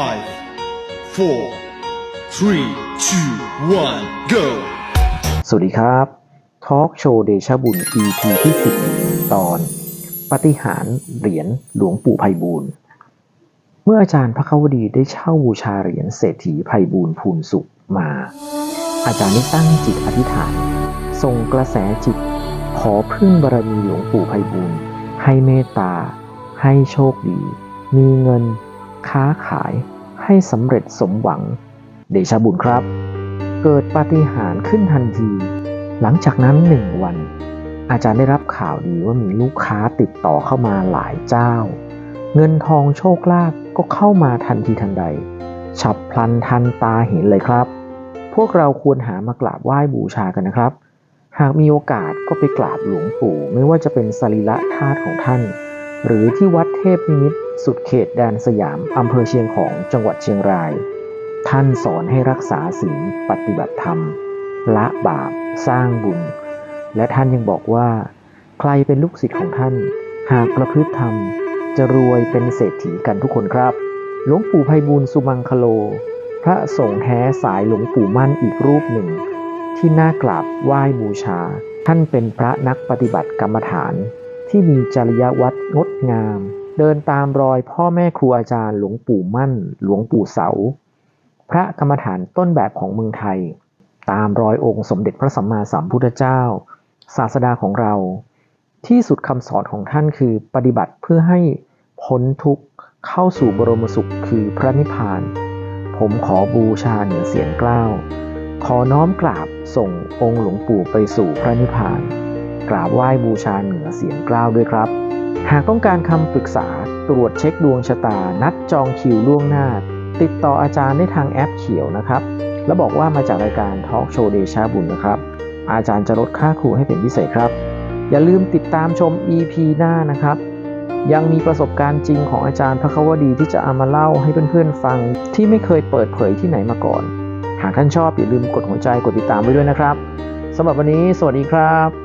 Five, four, three, two, one, go! สวัสดีครับทอล์กโชว์เดชบุญ EP ที่ 10 ตอน ปฏิหารเหรียญหลวงปู่ไพบูลย์เมื่ออาจารย์พระควดีได้เช่าบูชาเหรียญเศรษฐีไพบูลย์ภูนสุขมา อาจารย์ได้ตั้งจิตอธิษฐานส่งกระแสจิต ขอพึ่งบารมีหลวงปู่ไพบูลย์ให้เมตตา ให้โชคดี มีเงิน ค้าขายให้สำเร็จสมหวัง เดชบุญครับ เกิดปาฏิหาริย์ขึ้นทันที หลังจากนั้นหนึ่งวัน อาจารย์ได้รับข่าวดีว่ามีลูกค้าติดต่อเข้ามาหลายเจ้า เงินทองโชคลาภก็เข้ามาทันทีทันใด ฉับพลันทันตาเห็นเลยครับ พวกเราควรหามากราบไหว้บูชากันนะครับ หากมีโอกาสก็ไปกราบหลวงปู่ ไม่ว่าจะเป็นสรีระธาตุของท่าน หรือที่วัดเทพนิมิตร สุดเขตแดนสยามอำเภอเชียงของจังหวัดเชียงราย ท่านสอนให้รักษาศีลปฏิบัติธรรม ละบาป สร้างบุญ และท่านยังบอกว่า ใครเป็นลูกศิษย์ของท่าน หากประพฤติธรรม จะรวยเป็นเศรษฐีกันทุกคนครับหลวงปู่ไพบูลสุมังคโล พระสงฆ์แท้สายหลวงปู่มั่นอีกรูปหนึ่ง ที่น่ากราบไหว้บูชา ท่านเป็นพระนักปฏิบัติกรรมฐาน ที่มีจริยวัตรงดงาม เดินตามรอยพ่อแม่ครูอาจารย์หลวงปู่มั่น หลวงปู่เสา พระกรรมฐานต้นแบบของเมืองไทย ตามรอยองค์สมเด็จพระสัมมาสัมพุทธเจ้า ศาสดาของเรา ที่สุดคำสอนของท่านคือปฏิบัติเพื่อให้พ้นทุกข์เข้าสู่บรมสุขคือพระนิพพาน ผมขอบูชาเหนือเสียงกล้าว ขอน้อมกราบส่งองค์หลวงปู่ไปสู่พระนิพพาน กราบไหว้บูชาเหนือเสียงกล้าวด้วยครับ หากต้องการคำปรึกษาตรวจเช็คดวงชะตา นัดจองคิวล่วงหน้า ติดต่ออาจารย์ได้ทางแอปเขียวนะครับ แล้วบอกว่ามาจากรายการทอล์กโชว์เดชาบุญนะครับ อาจารย์จะลดค่าครูให้เป็นพิเศษครับ อย่าลืมติดตามชม EP หน้านะครับ ยังมีประสบการณ์จริงของอาจารย์พระควดีที่จะเอามาเล่าให้เพื่อนๆฟังที่ไม่เคยเปิดเผยที่ไหนมาก่อน หากท่านชอบอย่าลืมกดหัวใจกดติดตามไว้ด้วยนะครับสำหรับวันนี้ สวัสดีครับ